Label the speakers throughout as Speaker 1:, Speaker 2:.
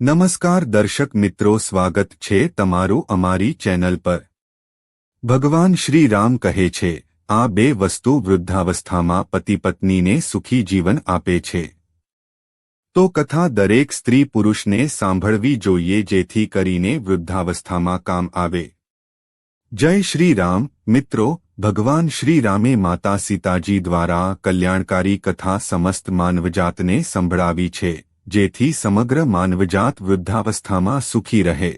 Speaker 1: નમસ્કાર દર્શક મિત્રો, સ્વાગત છે તમારું અમારી ચેનલ પર. ભગવાન શ્રી રામ કહે છે, આ બે વસ્તુ વૃદ્ધાવસ્થામાં પતિ પત્નીને સુખી જીવન આપે છે. તો કથા દરેક સ્ત્રી પુરુષને સાંભળવી જોઈએ જેથી કરીને વૃદ્ધાવસ્થામાં કામ આવે. જય શ્રી રામ મિત્રો, ભગવાન શ્રી રામે માતા સીતાજી દ્વારા કલ્યાણકારી કથા સમસ્ત માનવજાતને સંભળાવી છે. જેથી સમગ્ર માનવજાત વૃદ્ધાવસ્થામાં સુખી રહે.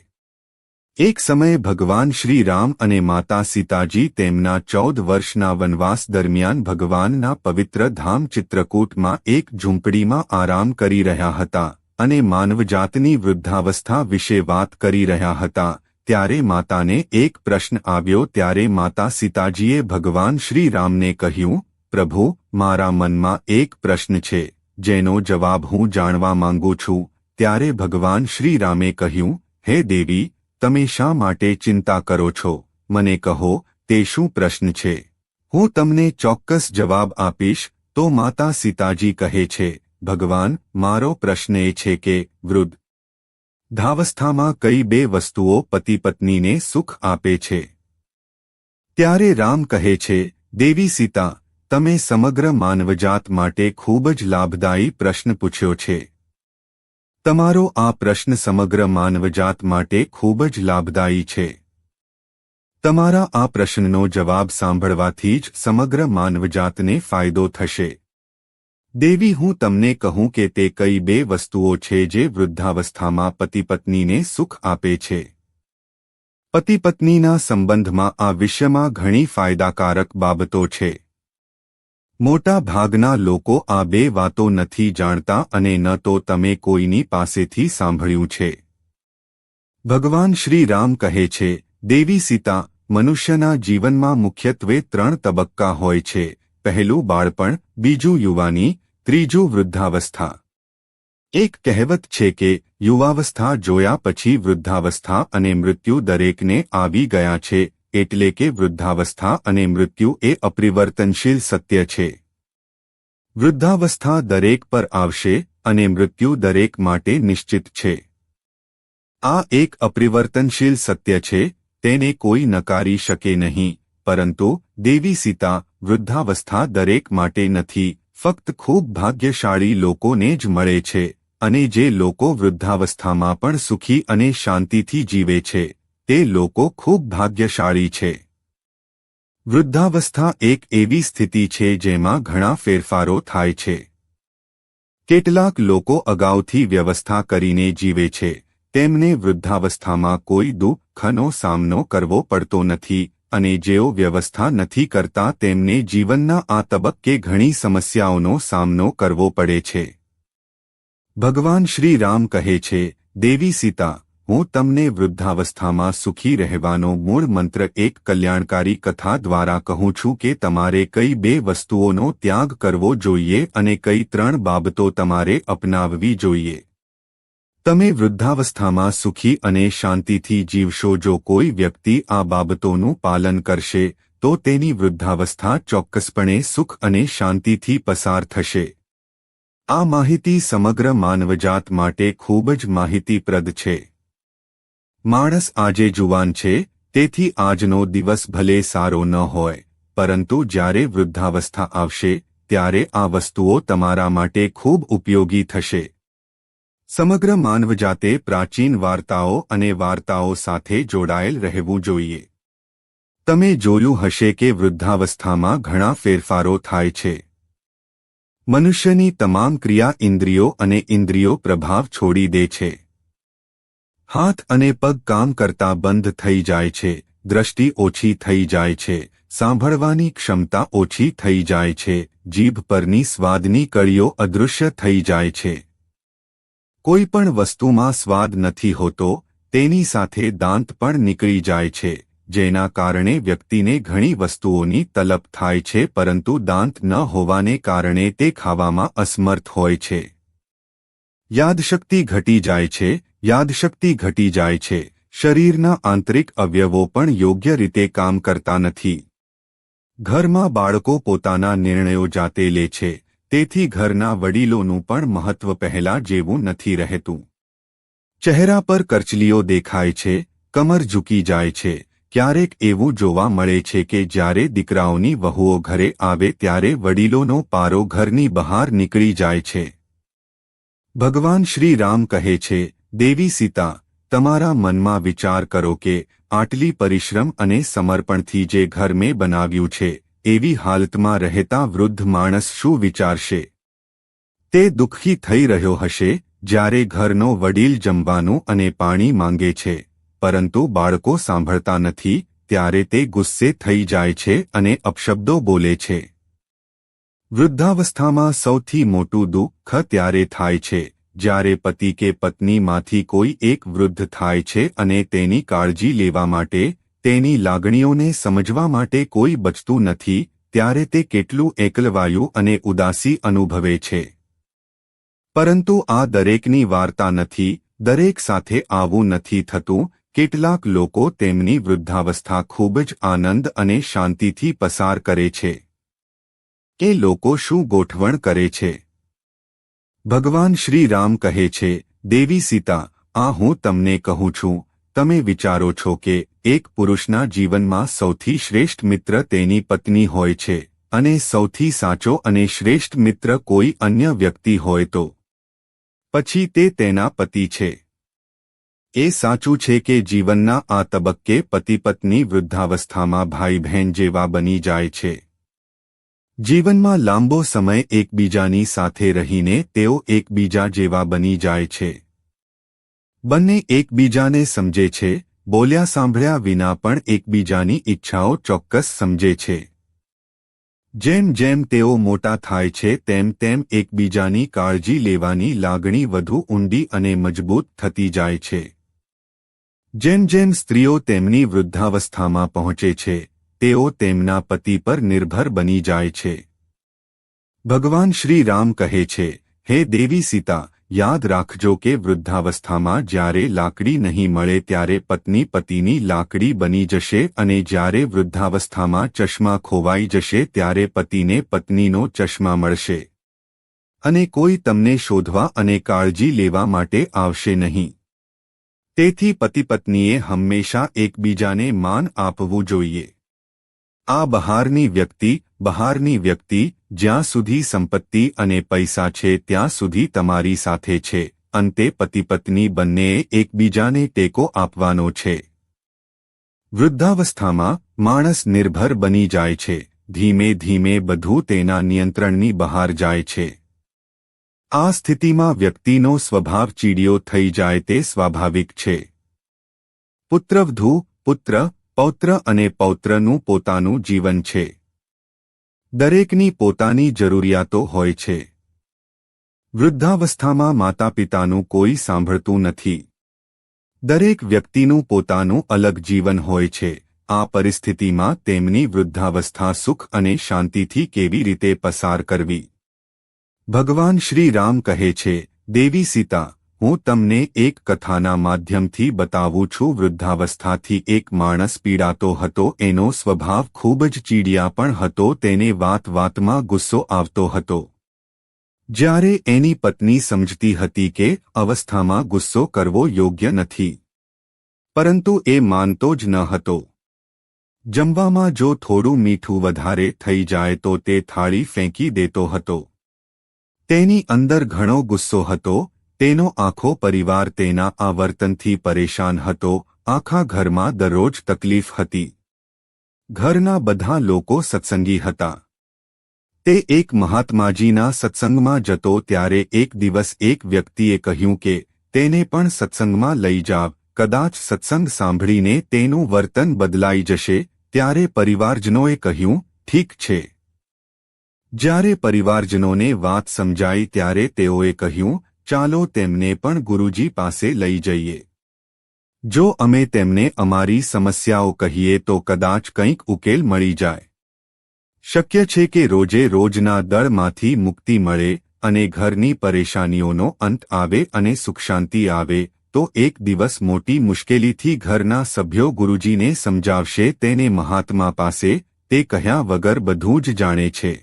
Speaker 1: એક સમયે ભગવાન શ્રી રામ અને માતા સીતાજી તેમના ચૌદ વર્ષના વનવાસ દરમિયાન ભગવાનના પવિત્ર ધામ ચિત્રકૂટમાં એક ઝૂંપડીમાં આરામ કરી રહ્યા હતા અને માનવજાતની વૃદ્ધાવસ્થા વિશે વાત કરી રહ્યા હતા. ત્યારે માતાને એક પ્રશ્ન આવ્યો ત્યારે માતા સીતાજીએ ભગવાન શ્રી રામને કહ્યું, પ્રભુ, મારા મનમાં એક પ્રશ્ન છે. જેનો જવાબ હું જાણવા માંગુ છું, ત્યારે ભગવાન શ્રીરામે કહ્યું, હે દેવી, તમે શા માટે ચિંતા કરો છો? મને કહો, તે શું પ્રશ્ન છે? હું તમને ચોક્કસ જવાબ આપીશ, તો માતા સીતાજી કહે છે, ભગવાન, મારો પ્રશ્ન એ છે કે, વૃદ્ધ ધાવસ્થામાં કઈ બે વસ્તુઓ પતિ પત્નીને સુખ આપે છે? ત્યારે રામ કહે છે, દેવી સીતા તમે સમગ્ર માનવજાત માટે ખૂબ જ લાભદાયી પ્રશ્ન પૂછ્યો છે. તમારો આ પ્રશ્ન સમગ્ર માનવજાત માટે ખૂબ જ લાભદાયી છે. તમારા આ પ્રશ્નનો જવાબ સાંભળવાથી જ સમગ્ર માનવજાતને ફાયદો થશે. દેવી, હું તમને કહું કે તે કઈ બે વસ્તુઓ છે જે વૃદ્ધાવસ્થામાં પતિ પત્નીને સુખ આપે છે. પતિ પત્નીના સંબંધમાં આ વિષયમાં ઘણી ફાયદાકારક બાબતો છે. મોટા ભાગના લોકો આ બે વાતો નથી જાણતા અને ન તો તમે કોઈની પાસેથી સાંભળ્યું છે. ભગવાન શ્રી રામ કહે છે, દેવી સીતા, મનુષ્યના જીવનમાં મુખ્યત્વે ત્રણ તબક્કા હોય છે, પહેલું બાળપણ, બીજું યુવાની, ત્રીજું વૃદ્ધાવસ્થા. એક કહેવત છે કે, યુવાવસ્થા જોયા પછી વૃદ્ધાવસ્થા અને મૃત્યુ દરેકને આવી ગયા છે એટલે કે વૃદ્ધાવસ્થા અને મૃત્યુ એ અપરિવર્તનશીલ સત્ય છે. વૃદ્ધાવસ્થા દરેક પર આવશે અને મૃત્યુ દરેક માટે નિશ્ચિત છે. આ એક અપરિવર્તનશીલ સત્ય છે, તેને કોઈ નકારી શકે નહીં, પરંતુ દેવી સીતા વૃદ્ધાવસ્થા દરેક માટે નથી, ફક્ત ખૂબ ભાગ્યશાળી લોકોને જ મળે છે, અને જે લોકો વૃદ્ધાવસ્થામાં પણ સુખી અને શાંતિથી જીવે છે. તે લોકો ખૂબ ભાગ્યશાળી છે. વૃદ્ધાવસ્થા એક એવી સ્થિતિ છે જેમાં ઘણા ફેરફારો થાય છે. કેટલાક લોકો અગાઉથી વ્યવસ્થા કરીને જીવે છે. તેમને વૃદ્ધાવસ્થામાં કોઈ દુઃખનો સામનો કરવો પડતો નથી અને જેઓ વ્યવસ્થા નથી કરતા તેમને જીવનના આ તબક્કે ઘણી સમસ્યાઓનો સામનો કરવો પડે છે. ભગવાન શ્રી રામ કહે છે, દેવી સીતા હું તમને વૃદ્ધાવસ્થામાં સુખી રહેવાનો મૂળ મંત્ર એક કલ્યાણકારી કથા દ્વારા કહું છું કે તમારે કઈ બે વસ્તુઓનો ત્યાગ કરવો જોઈએ અને કઈ ત્રણ બાબતો તમારે અપનાવવી જોઈએ. તમે વૃદ્ધાવસ્થામાં સુખી અને શાંતિથી જીવશો જો કોઈ વ્યક્તિ આ બાબતોનું પાલન કરશે, તો તેની વૃદ્ધાવસ્થા ચોક્કસપણે સુખ અને શાંતિથી પસાર થશે. આ માહિતી સમગ્ર માનવજાત માટે ખૂબ જ માહિતીપ્રદ છે. માણસ આજે જુવાન છે, તેથી આજનો દિવસ ભલે સારો ન હોય, પરંતુ જ્યારે વૃદ્ધાવસ્થા આવશે, ત્યારે આ વસ્તુઓ તમારા માટે ખૂબ ઉપયોગી થશે. સમગ્ર માનવજાતે પ્રાચીન વાર્તાઓ અને વાર્તાઓ સાથે જોડાયેલ રહેવું જોઈએ. તમે જોયું હશે કે વૃદ્ધાવસ્થામાં ઘણા ફેરફારો થાય છે. મનુષ્યની તમામ ક્રિયા ઇન્દ્રિયો અને ઇન્દ્રિયો પ્રભાવ છોડી દે છે. હાથ અને પગ કામ કરતા બંધ થઈ જાય છે, દ્રષ્ટિ ઓછી થઈ જાય છે, સાંભળવાની ક્ષમતા ઓછી થઈ જાય છે, જીભ પરની સ્વાદની કળીઓ અદૃશ્ય થઈ જાય છે. કોઈ પણ વસ્તુમાં સ્વાદ નથી હોતો, તેની સાથે દાંત પણ નીકળી જાય છે, જેના કારણે વ્યક્તિને ઘણી વસ્તુઓની તલબ થાય છે પરંતુ દાંત ન હોવાને કારણે તે ખાવામાં અસમર્થ હોય છે. યાદશક્તિ ઘટી જાય છે યાદશક્તિ ઘટી જાય છે. શરીરના આંતરિક અવયવો પણ યોગ્ય રીતે કામ કરતા નથી. ઘરમાં બાળકો પોતાના નિર્ણયો જાતે લે છે. તેથી ઘરના વડીલોનું પણ મહત્વ પહેલા જેવું નથી રહેતું. ચહેરા પર કરચલીઓ દેખાય છે, કમર ઝૂકી જાય છે. ક્યારેક એવું જોવા મળે છે કે જ્યારે દીકરાઓની વહુઓ ઘરે આવે ત્યારે વડીલોનો પારો ઘરની બહાર નીકળી જાય છે. ભગવાન શ્રી રામ કહે છે દેવી સીતા, તમારા મનમાં વિચાર કરો કે આટલી પરિશ્રમ અને સમર્પણથી જે ઘર મેં બનાવ્યું છે, એવી હાલતમાં રહેતા વૃદ્ધ માણસ શું વિચારશે? તે દુઃખી થઈ રહ્યો હશે, જ્યારે ઘરનો વડીલ જમવાનું અને પાણી માંગે છે, પરંતુ બાળકો સાંભળતા નથી, ત્યારે તે ગુસ્સે થઈ જાય છે અને અપશબ્દો બોલે છે. વૃદ્ધાવસ્થામાં સૌથી મોટું દુઃખ ત્યારે થાય છે જ્યારે પતિ કે પત્નીમાંથી કોઈ એક વૃદ્ધ થાય છે અને તેની કાળજી લેવા માટે, તેની લાગણીઓને સમજવા માટે કોઈ બચતું નથી, ત્યારે તે કેટલું એકલવાયું અને ઉદાસી અનુભવે છે. પરંતુ આ દરેકની વાર્તા નથી, દરેક સાથે આવું નથી થતું, કેટલાક લોકો તેમની વૃદ્ધાવસ્થા ખૂબ જ આનંદ અને શાંતિથી પસાર કરે છે. એ લોકો શું ગોઠવણ કરે છે? ભગવાન શ્રી રામ કહે છે, દેવી સીતા, આ હું તમને કહું છું, તમે વિચારો છો કે એક પુરુષના જીવનમાં સૌથી શ્રેષ્ઠ મિત્ર તેની પત્ની હોય છે, અને સૌથી સાચો અને શ્રેષ્ઠ મિત્ર કોઈ અન્ય વ્યક્તિ હોય તો. પછી તે તેના પતિ છે. એ સાચું છે કે જીવનના આ તબક્કે પતિ પત્ની વૃદ્ધાવસ્થામાં ભાઈ બહેન જેવા બની જાય છે. જીવનમાં લાંબો સમય એકબીજાની સાથે રહીને તેઓ એકબીજા જેવા બની જાય છે. બંને એકબીજાને સમજે છે, બોલ્યા સાંભળ્યા વિના પણ એકબીજાની ઈચ્છાઓ ચોક્કસ સમજે છે. જેમ જેમ તેઓ મોટા થાય છે તેમ તેમ એકબીજાની કાળજી લેવાની લાગણી વધુ ઊંડી અને મજબૂત થતી જાય છે. જેમ જેમ સ્ત્રીઓ તેમની વૃદ્ધાવસ્થામાં પહોંચે છે તેઓ તેમના પતિ પર નિર્ભર બની જાય છે. ભગવાન શ્રી રામ કહે છે, હે દેવી સીતા, યાદ રાખજો કે વૃદ્ધાવસ્થામાં જ્યારે લાકડી નહીં મળે ત્યારે પત્ની પતિની લાકડી બની જશે અને જ્યારે વૃદ્ધાવસ્થામાં ચશ્મા ખોવાઈ જશે ત્યારે પતિને પત્નીનો ચશ્મા મળશે. અને કોઈ તમને શોધવા અને કાળજી લેવા માટે આવશે નહીં. તેથી પતિ પત્નીએ હંમેશા એકબીજાને માન આપવું જોઈએ. આ બહારની વ્યક્તિ બહારની વ્યક્તિ, જ્યાં સુધી સંપત્તિ અને પૈસા છે ત્યાં સુધી તમારી સાથે છે. અંતે પતિ પત્ની બંનેએ એકબીજાને ટેકો આપવાનો છે. વૃદ્ધાવસ્થામાં, માણસ નિર્ભર બની જાય છે. ધીમે ધીમે બધું તેના નિયંત્રણની બહાર જાય છે. આ સ્થિતિમાં વ્યક્તિનો સ્વભાવ ચીડિયો થઈ જાય તે સ્વાભાવિક છે. પુત્રવધુ, પુત્ર પૌત્ર અને પૌત્રનું પોતાનું જીવન છે. દરેકની પોતાની જરૂરિયાતો હોય છે. વૃદ્ધાવસ્થામાં માતા પિતાનું કોઈ સાંભળતું નથી. દરેક વ્યક્તિનું પોતાનું અલગ જીવન હોય છે. આ પરિસ્થિતિમાં તેમની વૃદ્ધાવસ્થા સુખ અને શાંતિથી કેવી રીતે પસાર કરવી? ભગવાન શ્રી રામ કહે છે, દેવી સીતા હું તમને એક કથાના માધ્યમથી બતાવું છું. વૃદ્ધાવસ્થાથી એક માણસ પીડાતો હતો. એનો સ્વભાવ ખૂબ જ ચીડિયા પણ હતો. તેને વાત વાતમાં ગુસ્સો આવતો હતો. જ્યારે એની પત્ની સમજતી હતી કે અવસ્થામાં ગુસ્સો કરવો યોગ્ય નથી. પરંતુ એ માનતો જ ન હતો. જમવામાં જો થોડું મીઠું વધારે થઈ જાય તો તે થાળી ફેંકી દેતો હતો. તેની અંદર ઘણો ગુસ્સો હતો. તેનો આખો પરિવાર તેના આ વર્તનથી પરેશાન હતો. આખા ઘરમાં દરરોજ તકલીફ હતી. ઘરના બધા લોકો સત્સંગી હતા. તે એક મહાત્માજીના સત્સંગમાં જતો ત્યારે એક દિવસ એક વ્યક્તિએ કહ્યું કે, તેને પણ સત્સંગમાં લઈ જાવ. કદાચ સત્સંગ સાંભળીને તેનું વર્તન બદલાઈ જશે. ત્યારે પરિવારજનોએ કહ્યું, ઠીક છે. જ્યારે પરિવારજનોને વાત સમજાઈ ત્યારે તેઓએ કહ્યું ચાલો તેમને પણ ગુરુજી પાસે લઈ જઈએ. જો અમે તેમને અમારી સમસ્યાઓ કહીએ તો કદાચ કંઈક ઉકેલ મળી જાય. શક્ય છે કે રોજે રોજના દળમાંથી મુક્તિ મળે અને ઘરની પરેશાનીઓનો અંત આવે અને સુખશાંતિ આવે, તો એક દિવસ મોટી મુશ્કેલીથી ઘરના સભ્યો ગુરુજીને સમજાવશે તેને મહાત્મા પાસે, તે કહ્યા વગર બધું જ જાણે છે.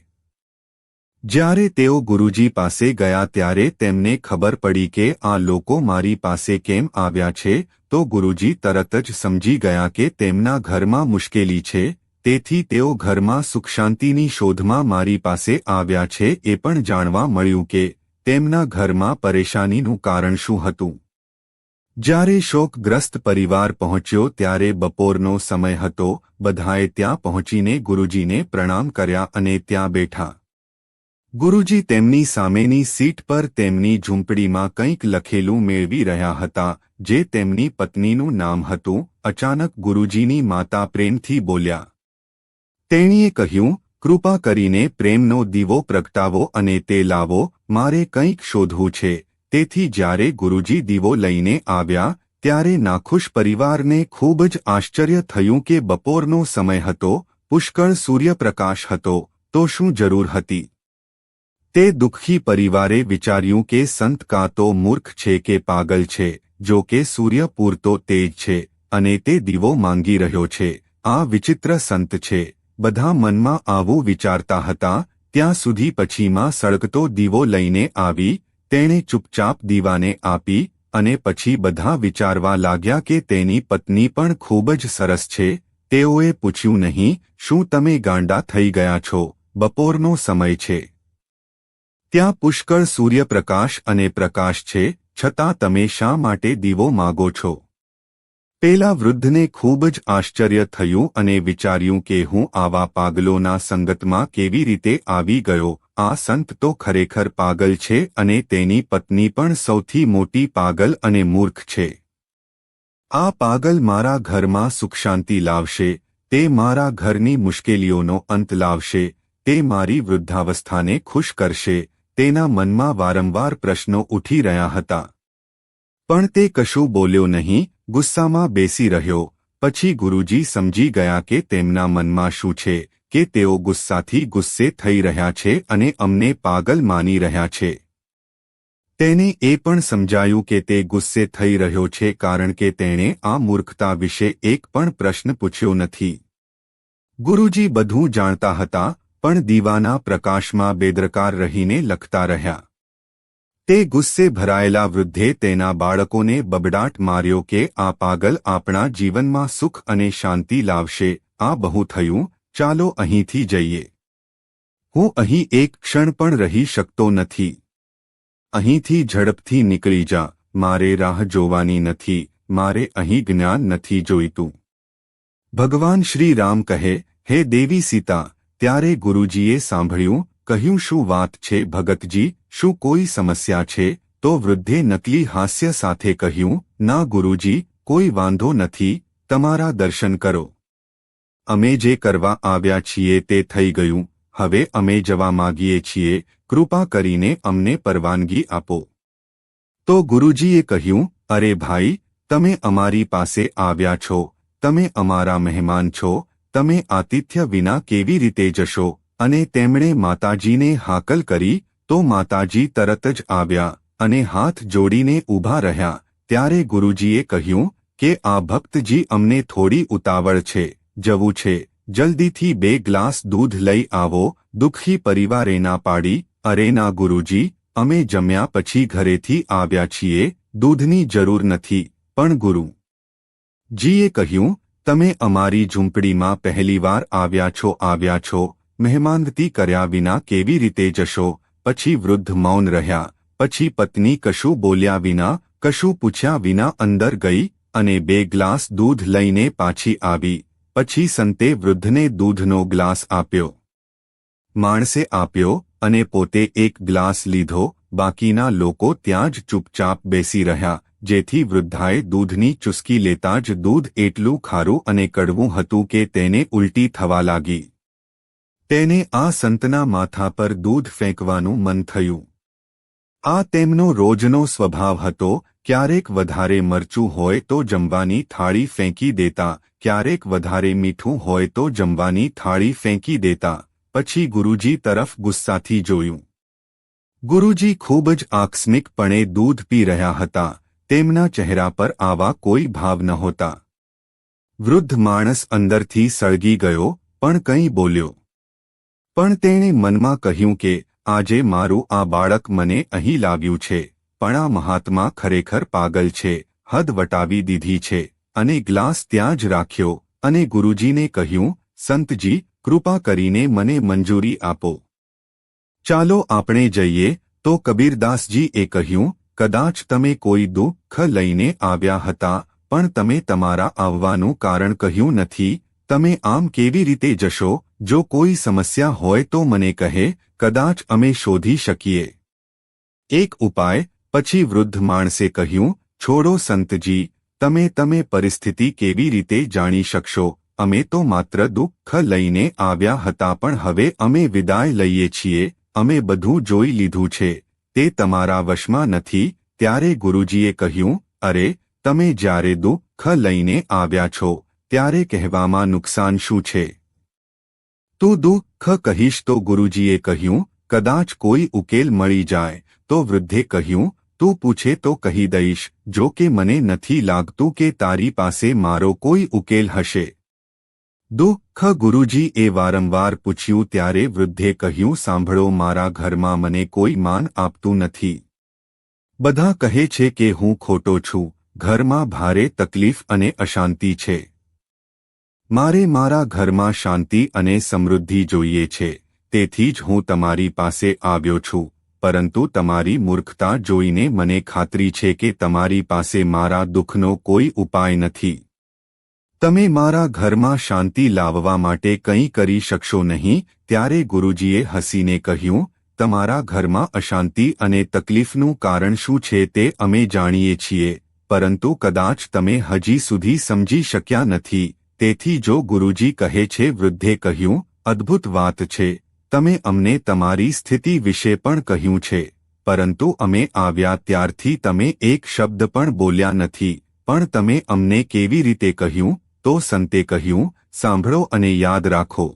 Speaker 1: જ્યારે તેઓ ગુરુજી પાસે ગયા ત્યારે તેમને ખબર પડી કે આ લોકો મારી પાસે કેમ આવ્યા છે, તો ગુરુજી તરત જ સમજી ગયા કે તેમના ઘરમાં મુશ્કેલી છે, તેથી તેઓ ઘરમાં સુખશાંતિની શોધમાં મારી પાસે આવ્યા છે એ પણ જાણવા મળ્યું કે તેમના ઘરમાં પરેશાનીનું કારણ શું હતું. જ્યારે શોકગ્રસ્ત પરિવાર પહોંચ્યો ત્યારે બપોરનો સમય હતો, બધાએ ત્યાં પહોંચીને ગુરુજીને પ્રણામ કર્યા અને ત્યાં બેઠા. ગુરુજી તેમની સામેની સીટ પર તેમની ઝૂંપડીમાં કંઈક લખેલું મેળવી રહ્યા હતા, જે તેમની પત્નીનું નામ હતું, અચાનક ગુરુજીની માતા પ્રેમથી બોલ્યા. તેણીએ કહ્યું, કૃપા કરીને પ્રેમનો દીવો પ્રગટાવો અને તે લાવો, મારે કંઈક શોધવું છે. તેથી જ્યારે ગુરુજી દીવો લઈને આવ્યા, ત્યારે નાખુશ પરિવારને ખૂબ જ આશ્ચર્ય થયું કે બપોરનો સમય હતો, પુષ્કળ સૂર્યપ્રકાશ હતો, તો શું જરૂર હતી? તે દુઃખી પરિવારે વિચાર્યું કે સંત કાં તો મૂર્ખ છે કે પાગલ છે, જો કે સૂર્ય પૂરતો તેજ છે, અને તે દીવો માંગી રહ્યો છે. આ વિચિત્ર સંત છે. બધા મનમાં આવું વિચારતા હતા, ત્યાં સુધી પછીમાં સળગતો દીવો લઈને આવી, તેણે ચૂપચાપ દીવાને આપી, અને પછી બધા વિચારવા લાગ્યા કે તેની પત્ની પણ ખૂબ જ સરસ છે. તેઓએ પૂછ્યું નહીં, શું તમે ગાંડા થઈ ગયા છો? બપોરનો સમય છે. ત્યાં પુષ્કળ સૂર્યપ્રકાશ અને પ્રકાશ છે, છતાં તમે શા માટે દીવો માગો છો? પેલા વૃદ્ધને ખૂબ જ આશ્ચર્ય થયું અને વિચાર્યું કે હું આવા પાગલોના સંગતમાં કેવી રીતે આવી ગયો, આ સંત તો ખરેખર પાગલ છે અને તેની પત્ની પણ સૌથી મોટી પાગલ અને મૂર્ખ છે. આ પાગલ મારા ઘરમાં સુખશાંતિ લાવશે, તે મારા ઘરની મુશ્કેલીઓનો અંત લાવશે, તે મારી વૃદ્ધાવસ્થાને ખુશ કરશે તેના મનમાં વારંવાર પ્રશ્નો ઉઠી રહ્યા હતા. પણ તે કશું બોલ્યો નહીં, ગુસ્સામાં બેસી રહ્યો, પછી ગુરુજી સમજી ગયા કે તેમના મનમાં શું છે, કે તેઓ ગુસ્સાથી ગુસ્સે થઈ રહ્યા છે અને અમને પાગલ માની રહ્યા છે. તેને એ પણ સમજાયું કે તે ગુસ્સે થઈ રહ્યો છે કારણ કે તેણે આ મૂર્ખતા વિશે એક પણ પ્રશ્ન પૂછ્યો નથી. ગુરુજી બધું જાણતા હતા પણ દીવાના પ્રકાશમાં બેદરકાર રહીને લખતા રહ્યા. તે ગુસ્સે ભરાયેલા વૃદ્ધે તેના બાળકોને બબડાટ માર્યો કે, આ પાગલ આપણા જીવનમાં સુખ અને શાંતિ લાવશે, આ બહુ થયું, ચાલો અહીંથી જઈએ. હું અહીં એક ક્ષણ પણ રહી શકતો નથી. અહીંથી ઝડપથી નીકળી જા, મારે રાહ જોવાની નથી, મારે અહીં જ્ઞાન નથી જોઈતું. ભગવાન શ્રી રામ કહે, હે દેવી સીતા ત્યારે ગુરુજીએ સાંભળ્યું, કહ્યું શું વાત છે ભગતજી, શું કોઈ સમસ્યા છે? તો વૃદ્ધે નકલી હાસ્ય સાથે કહ્યું, ના ગુરુજી, કોઈ વાંધો નથી, તમારા દર્શન કરો. અમે જે કરવા આવ્યા છીએ તે થઈ ગયું. હવે અમે જવા માગીએ છીએ, કૃપા કરીને અમને પરવાનગી આપો. તો ગુરુજીએ કહ્યું, અરે ભાઈ, તમે અમારી પાસે આવ્યા છો, તમે અમારા મહેમાન છો તમે આતિથ્ય વિના કેવી રીતે જશો? અને તેમણે માતાજીને હાકલ કરી, તો માતાજી તરત જ આવ્યા અને હાથ જોડીને ઊભા રહ્યા. ત્યારે ગુરુજીએ કહ્યું કે, આ ભક્તજી અમને થોડી ઉતાવળ છે. જવું છે. જલ્દીથી બે ગ્લાસ દૂધ લઈ આવો. દુઃખી પરિવારે ના પાડી. અરે ના ગુરુજી, અમે જમ્યા પછી ઘરેથી આવ્યા છીએ. દૂધની જરૂર નથી. પણ ગુરુ જીએ કહ્યું તમે અમારી ઝૂંપડીમાં પહેલીવાર આવ્યા છો આવ્યા છો, મહેમાનગતી કર્યા વિના કેવી રીતે જશો? પછી વૃદ્ધ મૌન રહ્યા, પછી પત્ની કશું બોલ્યા વિના, કશું પૂછ્યા વિના અંદર ગઈ અને બે ગ્લાસ દૂધ લઈને પાછી આવી, પછી સંતે વૃદ્ધને દૂધનો ગ્લાસ આપ્યો. માણસે આપ્યો અને પોતે એક ગ્લાસ લીધો, બાકીના લોકો ત્યાં જ ચૂપચાપ બેસી રહ્યા જેથી વૃદ્ધાએ દૂધની ચુસ્કી લેતા જ દૂધ એટલું ખારું અને કડવું હતું કે તેને ઉલટી થવા લાગી. તેને આ સંતના માથા પર દૂધ ફેંકવાનું મન થયું. આ તેમનો રોજનો સ્વભાવ હતો, ક્યારેક વધારે મરચું હોય તો જમવાની થાળી ફેંકી દેતા, ક્યારેક વધારે મીઠું હોય તો જમવાની થાળી ફેંકી દેતા, પછી ગુરુજી તરફ ગુસ્સાથી જોયું. ગુરુજી ખૂબ જ આકસ્મિકપણે દૂધ પી રહ્યા હતા તેમના ચહેરા પર આવા કોઈ ભાવ નહોતા. વૃદ્ધ માણસ અંદરથી સળગી ગયો, પણ કંઈ બોલ્યો. પણ તેણે મનમાં કહ્યું કે, આજે મારું આ બાળક મને અહીં લાવ્યું છે, પણ આ મહાત્મા ખરેખર પાગલ છે, હદ વટાવી દીધી છે, અને ગ્લાસ ત્યાં જ રાખ્યો, અને ગુરુજીને કહ્યું, સંતજી, કૃપા કરીને મને મંજૂરી આપો. ચાલો આપણે જઈએ. તો કબીરદાસજીએ કહ્યું કદાચ તમે કોઈ દુઃખ લઈને આવ્યા હતા, પણ તમે તમારા આવવાનું કારણ કહ્યું નથી, તમે આમ કેવી રીતે જશો, જો કોઈ સમસ્યા હોય તો મને કહે, કદાચ અમે શોધી શકીએ. એક ઉપાય, પછી વૃદ્ધ માણસે કહ્યું, છોડો સંતજી, તમે તમે પરિસ્થિતિ કેવી રીતે જાણી શકશો, અમે તો માત્ર દુઃખ લઈને આવ્યા હતા પણ હવે અમે વિદાય લઈએ છીએ, અમે બધું જોઈ લીધું છે. તે તમારા વશમાં નથી, ત્યારે ગુરુજીએ કહ્યું, અરે, તમે જ્યારે દુઃખ લઈને આવ્યા છો, ત્યારે કહેવામાં નુકસાન શું છે? તું દુઃખ કહીશ તો ગુરુજીએ કહ્યું, કદાચ કોઈ ઉકેલ મળી જાય. તો વૃદ્ધે કહ્યું, તું પૂછે તો કહી દઈશ, જો કે મને નથી લાગતું કે તારી પાસે મારો કોઈ ઉકેલ હશે. દુઃખ ગુરુજી એ વારંવાર પૂછ્યું, ત્યારે વૃદ્ધે કહ્યું, સાંભળો, મારા ઘરમાં મને કોઈ માન આપતું નથી. બધા કહે છે કે, હું ખોટો છું, ઘરમાં ભારે તકલીફ અને અશાંતિ છે. મારે મારા ઘરમાં શાંતિ અને સમૃદ્ધિ જોઈએ છે, તેથી જ હું તમારી પાસે આવ્યો છું, પરંતુ તમારી મૂર્ખતા જોઈને મને ખાતરી છે કે તમારી પાસે મારા દુઃખનો કોઈ ઉપાય નથી. તમે મારા ઘરમાં શાંતિ લાવવા માટે કંઈ કરી શકશો નહીં, ત્યારે ગુરુજીએ હસીને કહ્યું, તમારા ઘરમાં અશાંતિ અને તકલીફનું કારણ શું છે તે અમે જાણીએ છીએ, પરંતુ કદાચ તમે હજી સુધી સમજી શક્યા નથી. તેથી જો ગુરુજી કહે છે, વૃદ્ધે કહ્યું, અદ્ભુત વાત છે, તમે અમને તમારી સ્થિતિ વિશે પણ કહ્યું છે, પરંતુ અમે આવ્યા ત્યારથી તમે એક શબ્દ પણ બોલ્યા નથી, પણ તમે અમને કેવી રીતે કહ્યું તો સંતે કહ્યું, સાંભળો અને યાદ રાખો.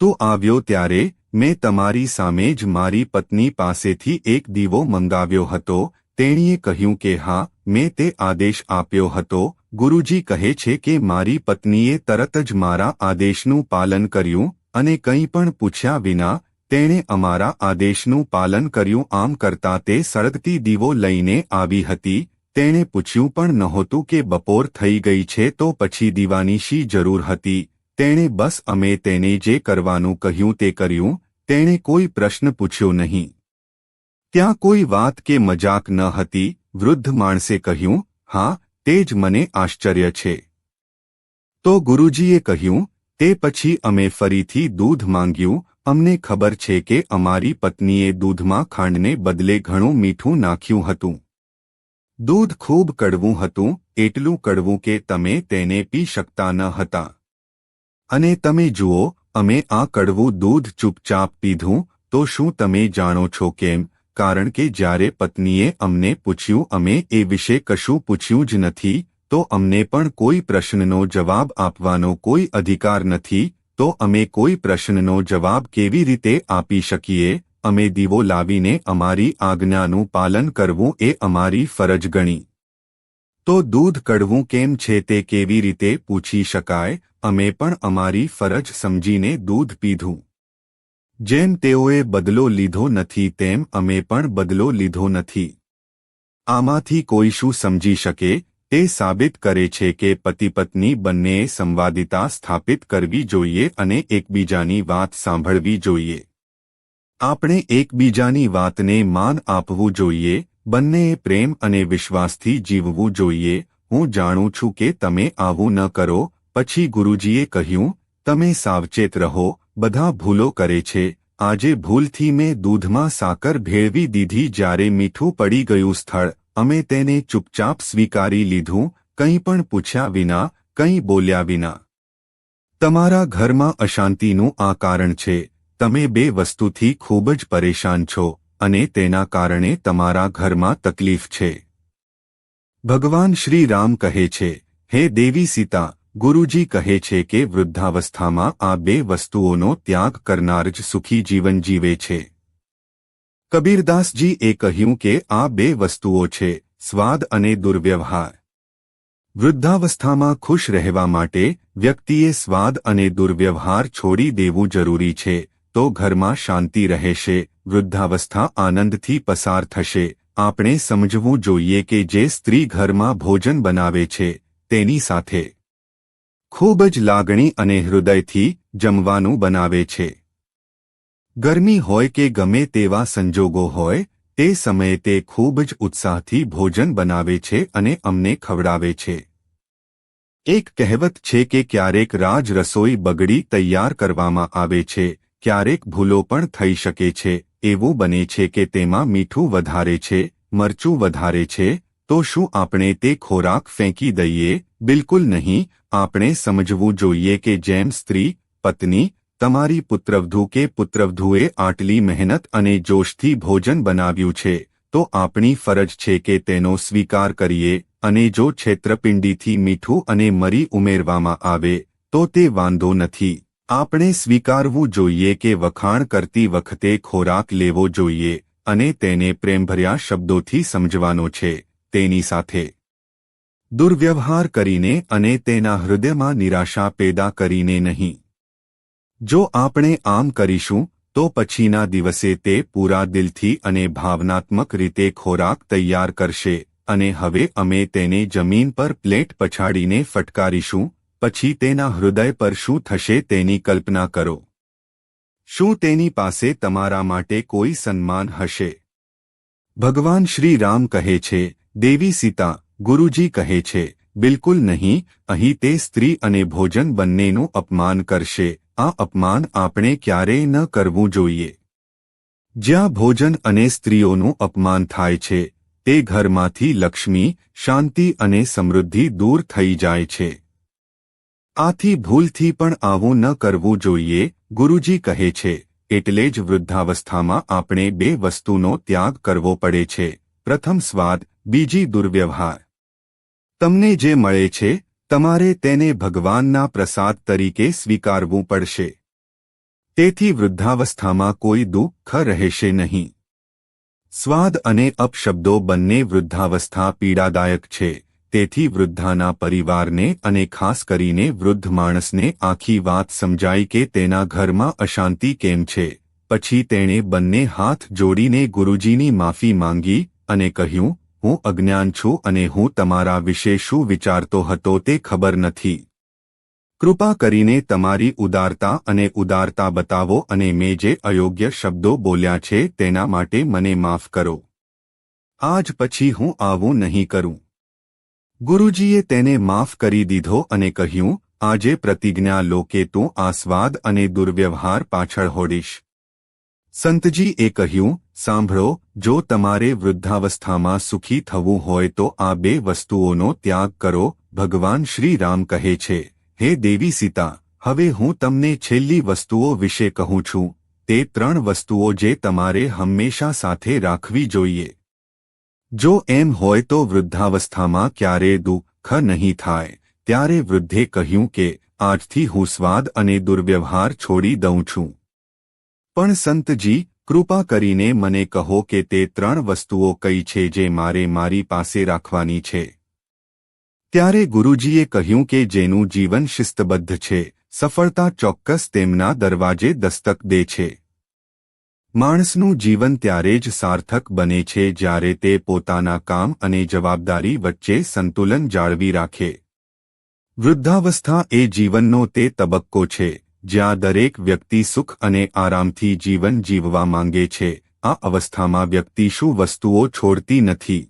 Speaker 1: તો આવ્યો ત્યારે મેં તમારી સામે જ મારી પત્ની પાસેથી એક દીવો મંગાવ્યો હતો. તેણીએ કહ્યું કે, હા, મેં તે આદેશ આપ્યો હતો. ગુરુજી કહે છે કે મારી પત્નીએ તરત જ મારા આદેશનું પાલન કર્યું અને કંઈ પણ પૂછ્યા વિના તેણે અમારા આદેશનું પાલન કર્યું. આમ કરતા તે સળગતી દીવો લઈને આવી હતી. તેણે પૂછ્યું પણ નહોતું કે બપોર થઈ ગઈ છે તો પછી દીવાની શી જરૂર હતી. તેણે બસ અમે તેને જે કરવાનું કહ્યું તે કર્યું, તેણે કોઈ પ્રશ્ન પૂછ્યો નહીં. ત્યાં કોઈ વાત કે મજાક ન હતી, વૃદ્ધ માણસે કહ્યું, હા, તે જ મને આશ્ચર્ય છે. તો ગુરુજીએ કહ્યું, તે પછી અમે ફરીથી દૂધ માંગ્યું, અમને ખબર છે કે અમારી પત્નીએ દૂધમાં ખાંડને બદલે ઘણું મીઠું નાખ્યું હતું. દૂધ ખૂબ કડવું હતું એટલું કડવું કે તમે તેને પી શકતા ન હતા અને તમે જુઓ અમે આ કડવું દૂધ ચૂપચાપ પીધું તો શું તમે જાણો છો કેમ કારણ કે જ્યારે પત્નીએ અમને પૂછ્યું અમે એ વિશે કશું પૂછ્યું જ નથી તો અમને પણ કોઈ પ્રશ્નનો જવાબ આપવાનો કોઈ અધિકાર નથી તો અમે કોઈ પ્રશ્નનો જવાબ કેવી રીતે આપી શકીએ અમે દીવો લાવીને અમારી આજ્ઞાનું પાલન કરવું એ અમારી ફરજ ગણી. તો દૂધ કડવું કેમ છે તે કેવી રીતે પૂછી શકાય? અમે પણ અમારી ફરજ સમજીને દૂધ પીધું. જેમ તેઓએ બદલો લીધો નથી તેમ અમે પણ બદલો લીધો નથી. આમાંથી કોઈ શું સમજી શકે? તે સાબિત કરે છે કે પતિપત્ની બંનેએ સંવાદિતા સ્થાપિત કરવી જોઈએ અને એકબીજાની વાત સાંભળવી જોઈએ. આપણે એકબીજાની વાતને માન આપવું જોઈએ બંનેએ પ્રેમ અને વિશ્વાસથી જીવવું જોઈએ. હું જાણું છું કે તમે આવું ન કરો. પછી ગુરુજીએ કહ્યું, તમે સાવચેત રહો, બધા ભૂલો કરે છે. આજે ભૂલથી મેં દૂધમાં સાકર ભેળવી દીધી જ્યારે મીઠું પડી ગયું સ્થળ. અમે તેને ચૂપચાપ સ્વીકારી લીધું, કંઈ પણ પૂછ્યા વિના, કંઈ બોલ્યા વિના. તમારા ઘરમાં અશાંતિનું આ કારણ છે. તમે બે વસ્તુથી ખૂબ જ પરેશાન છો અને તેના કારણે તમારા ઘરમાં તકલીફ છે. ભગવાન શ્રી રામ કહે છે, હે દેવી સીતા, ગુરુજી કહે છે કે વૃદ્ધાવસ્થામાં આ બે વસ્તુઓનો ત્યાગ કરનાર જ સુખી જીવન જીવે છે. કબીરદાસજી એ કહ્યું કે આ બે વસ્તુઓ છે, સ્વાદ અને દુર્વ્યવહાર. વૃદ્ધાવસ્થામાં ખુશ રહેવા માટે વ્યક્તિએ સ્વાદ અને દુર્વ્યવહાર છોડી દેવું જરૂરી છે તો ઘરમાં શાંતિ રહેશે, વૃદ્ધાવસ્થા આનંદથી પસાર થશે. આપણે સમજવું જોઈએ કે જે સ્ત્રી ઘરમાં ભોજન બનાવે છે, તેની સાથે ખૂબ જ લાગણી અને હૃદયથી જમવાનું બનાવે છે. ગરમી હોય કે ગમે તેવા સંજોગો હોય, તે સમયે તે ખૂબ જ ઉત્સાહથી ભોજન બનાવે છે અને અમને ખવડાવે છે. એક કહેવત છે કે ક્યારેક રાજ રસોઈ બગડી તૈયાર કરવામાં આવે છે ક્યારેક ભૂલો પણ થઈ શકે છે. એવું બને છે કે તેમાં મીઠું વધારે છે, મરચું વધારે છે, તો શું આપણે તે ખોરાક ફેંકી દઈએ? બિલકુલ નહીં. આપણે સમજવું જોઈએ કે જેમ સ્ત્રી, પત્ની, તમારી પુત્રવધુ કે પુત્રવધુએ આટલી મહેનત અને જોશથી ભોજન બનાવ્યું છે, તો આપણી ફરજ છે કે તેનો સ્વીકાર કરીએ અને જો છેત્રપિંડીથી મીઠું અને મરી ઉમેરવામાં આવે, તો તે વાંધો નથી. આપણે સ્વીકારવું જોઈએ કે વખાણ કરતી વખતે ખોરાક લેવો જોઈએ અને તેને પ્રેમભર્યા શબ્દોથી સમજવાનો છે, તેની સાથે. દુર્વ્યવહાર કરીને અને તેના હૃદયમાં નિરાશા પેદા કરીને નહીં. જો આપણે આમ કરીશું, તો પછીના દિવસે તે પૂરા દિલથી અને ભાવનાત્મક રીતે ખોરાક તૈયાર કરશે અને હવે અમે તેને જમીન પર પ્લેટ પછાડીને ફટકારીશું પછી તેના હૃદય પર શું થશે તેની કલ્પના કરો. શું તેની પાસે તમારા માટે કોઈ સન્માન હશે? ભગવાન શ્રી રામ કહે છે, દેવી સીતા, ગુરુજી કહે છે, બિલકુલ નહીં, અહીં તે સ્ત્રી અને ભોજન બંનેનું અપમાન કરશે, આ અપમાન આપણે ક્યારેય ન કરવું જોઈએ. જ્યાં ભોજન અને સ્ત્રીઓનું અપમાન થાય છે, તે ઘરમાંથી લક્ષ્મી, શાંતિ અને સમૃદ્ધિ દૂર થઈ જાય છે. આથી ભૂલથી પણ આવું ન કરવું જોઈએ, ગુરુજી કહે છે, એટલે જ વૃદ્ધાવસ્થામાં આપણે બે વસ્તુનો ત્યાગ કરવો પડે છે, પ્રથમ સ્વાદ, બીજી દુર્વ્યવહાર. તમને જે મળે છે, તમારે તેને ભગવાનના પ્રસાદ તરીકે સ્વીકારવું પડશે. તેથી વૃદ્ધાવસ્થામાં કોઈ દુઃખ રહેશે નહીં. સ્વાદ અને અપશબ્દો બંને વૃદ્ધાવસ્થા પીડાદાયક છે. તેથી વૃદ્ધાના પરિવારને અને ખાસ કરીને વૃદ્ધ માણસને આખી વાત સમજાઈ કે તેના ઘરમાં અશાંતિ કેમ છે. પછી તેણે બંને હાથ જોડીને ગુરુજીની માફી માંગી અને કહ્યું, હું અજ્ઞાન છું અને હું તમારા વિશે શું વિચારતો હતો તે ખબર નથી. કૃપા કરીને તમારી ઉદારતા અને ઉદારતા બતાવો અને મેં જે અયોગ્ય શબ્દો બોલ્યા છે તેના માટે મને માફ કરો. આજ પછી હું આવું નહીં કરું. ગુરુજીએ તેને માફ કરી દીધો અને કહ્યું, આજે પ્રતિજ્ઞા લો કે તું આ સ્વાદ અને દુર્વ્યવહાર પાછળ હોડીશ. સંતજીએ કહ્યું, સાંભળો, જો તમારે વૃદ્ધાવસ્થામાં સુખી થવું હોય તો આ બે વસ્તુઓનો ત્યાગ કરો, ભગવાન શ્રી રામ કહે છે, હે દેવી સીતા, હવે હું તમને છેલ્લી વસ્તુઓ વિશે કહું છું, તે ત્રણ વસ્તુઓ જે તમારે હંમેશા સાથે રાખવી જોઈએ. જો એમ હોય તો વૃદ્ધાવસ્થામાં ક્યારે દુઃખ નહીં થાય, ત્યારે વૃદ્ધે કહ્યું કે, આજથી હું સ્વાદ અને દુર્વ્યવહાર છોડી દઉં છું. પણ સંતજી, કૃપા કરીને મને કહો કે તે ત્રણ વસ્તુઓ કઈ છે જે મારે મારી પાસે રાખવાની છે. ત્યારે ગુરુજીએ કહ્યું કે જેનું જીવન શિસ્તબદ્ધ છે, સફળતા ચોક્કસ તેમના દરવાજે દસ્તક દે છે. માણસનું જીવન ત્યારે જ સાર્થક બને છે જ્યારે તે પોતાના કામ અને જવાબદારી વચ્ચે સંતુલન જાળવી રાખે. વૃદ્ધાવસ્થા એ જીવનનો તે તબક્કો છે, જ્યાં દરેક વ્યક્તિ સુખ અને આરામથી જીવન જીવવા માંગે છે. આ અવસ્થામાં વ્યક્તિ શું વસ્તુઓ છોડતી નથી?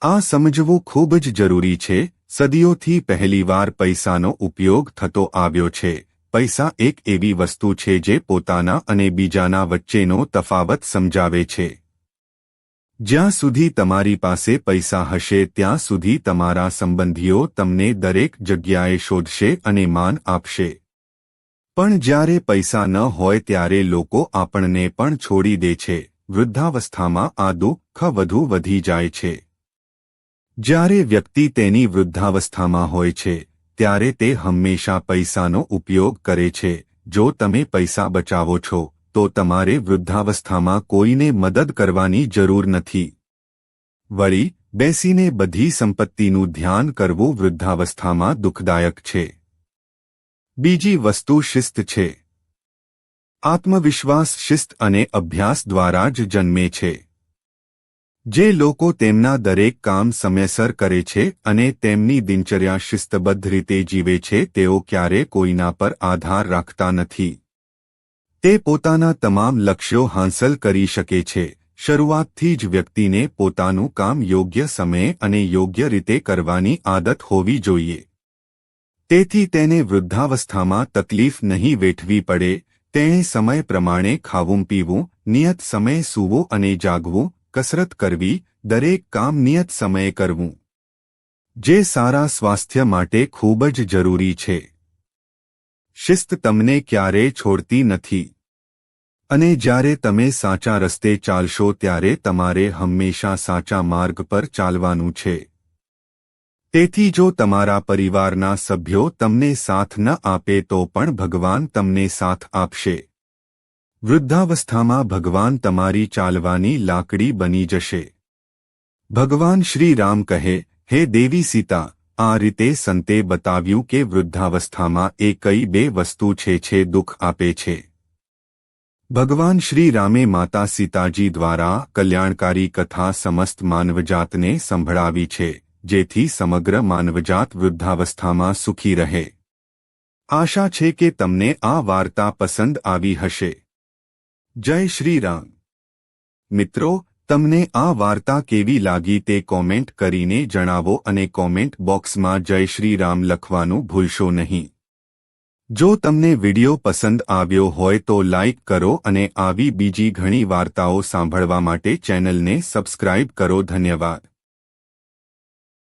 Speaker 1: આ સમજવું ખૂબ જ જરૂરી છે. સદીઓથી પહેલીવાર પૈસાનો ઉપયોગ થતો આવ્યો છે. પૈસા એક એવી વસ્તુ છે જે પોતાના અને બીજાના વચ્ચેનો તફાવત સમજાવે છે. જ્યાં સુધી તમારી પાસે પૈસા હશે ત્યાં સુધી તમારા સંબંધીઓ તમને દરેક જગ્યાએ શોધશે અને માન આપશે. પણ જ્યારે પૈસા ન હોય ત્યારે લોકો આપણને પણ છોડી દે છે. વૃદ્ધાવસ્થામાં આ દુઃખ વધુ વધી જાય છે. જ્યારે વ્યક્તિ તેની વૃદ્ધાવસ્થામાં હોય છે ત્યારે તે હંમેશા પૈસાનો ઉપયોગ કરે છે. જો તમે પૈસા બચાવો છો, તો તમારે વૃદ્ધાવસ્થામાં કોઈને મદદ કરવાની જરૂર નથી. વળી, બેસીને બધી સંપત્તિનું ધ્યાન કરવું વૃદ્ધાવસ્થામાં દુઃખદાયક છે. બીજી વસ્તુ શિસ્ત છે. આત્મવિશ્વાસ શિસ્ત અને અભ્યાસ દ્વારા જ જન્મે છે. જે લોકો તેમના દરેક કામ સમયસર કરે છે અને તેમની દિનચર્યા શિસ્તબદ્ધ રીતે જીવે છે, તેઓ ક્યારે કોઈના પર આધાર રાખતા નથી. તે પોતાના તમામ લક્ષ્યો હાંસલ કરી શકે છે. શરૂઆતથી જ વ્યક્તિને પોતાનું કામ યોગ્ય સમયે અને યોગ્ય રીતે કરવાની આદત હોવી જોઈએ. તેથી તેને વૃદ્ધાવસ્થામાં તકલીફ નહીં વેઠવી પડે. તેણે સમય પ્રમાણે ખાવું, પીવું, નિયત સમયે સૂવું અને જાગવું કસરત કરવી દરેક કામ નિયત સમયે કરવું. જે સારા સ્વાસ્થ્ય માટે ખૂબ જ જરૂરી છે. શિસ્ત તમને ક્યારેય છોડતી નથી. અને જ્યારે તમે સાચા રસ્તે ચાલશો ત્યારે તમારે હંમેશા સાચા માર્ગ પર ચાલવાનું છે. તેથી જો તમારા પરિવારના સભ્યો તમને સાથ ન આપે તો પણ ભગવાન તમને સાથ આપશે. વૃદ્ધાવસ્થામાં ભગવાન તમારી ચાલવાની લાકડી બની જશે ભગવાન શ્રી રામ કહે હે દેવી સીતા આ રીતે સંતે બતાવ્યું કે વૃદ્ધાવસ્થામાં એ કઈ બે વસ્તુ છે છે દુઃખ આપે છે ભગવાન શ્રી રામે માતા સીતાજી દ્વારા કલ્યાણકારી કથા સમસ્ત માનવજાતને સંભળાવી છે જેથી સમગ્ર માનવજાત વૃદ્ધાવસ્થામાં સુખી રહે આશા છે કે તમને આ વાર્તા પસંદ આવી હશે જય શ્રી રામ મિત્રો, તમને આ વાર્તા કેવી લાગી તે કોમેન્ટ કરીને જણાવો અને કોમેન્ટ બોક્સમાં જય શ્રી રામ લખવાનું ભૂલશો નહીં. જો તમને વિડિયો પસંદ આવ્યો હોય તો લાઇક કરો અને આવી બીજી ઘણી વાર્તાઓ સાંભળવા માટે ચેનલને સબસ્ક્રાઇબ કરો. ધન્યવાદ.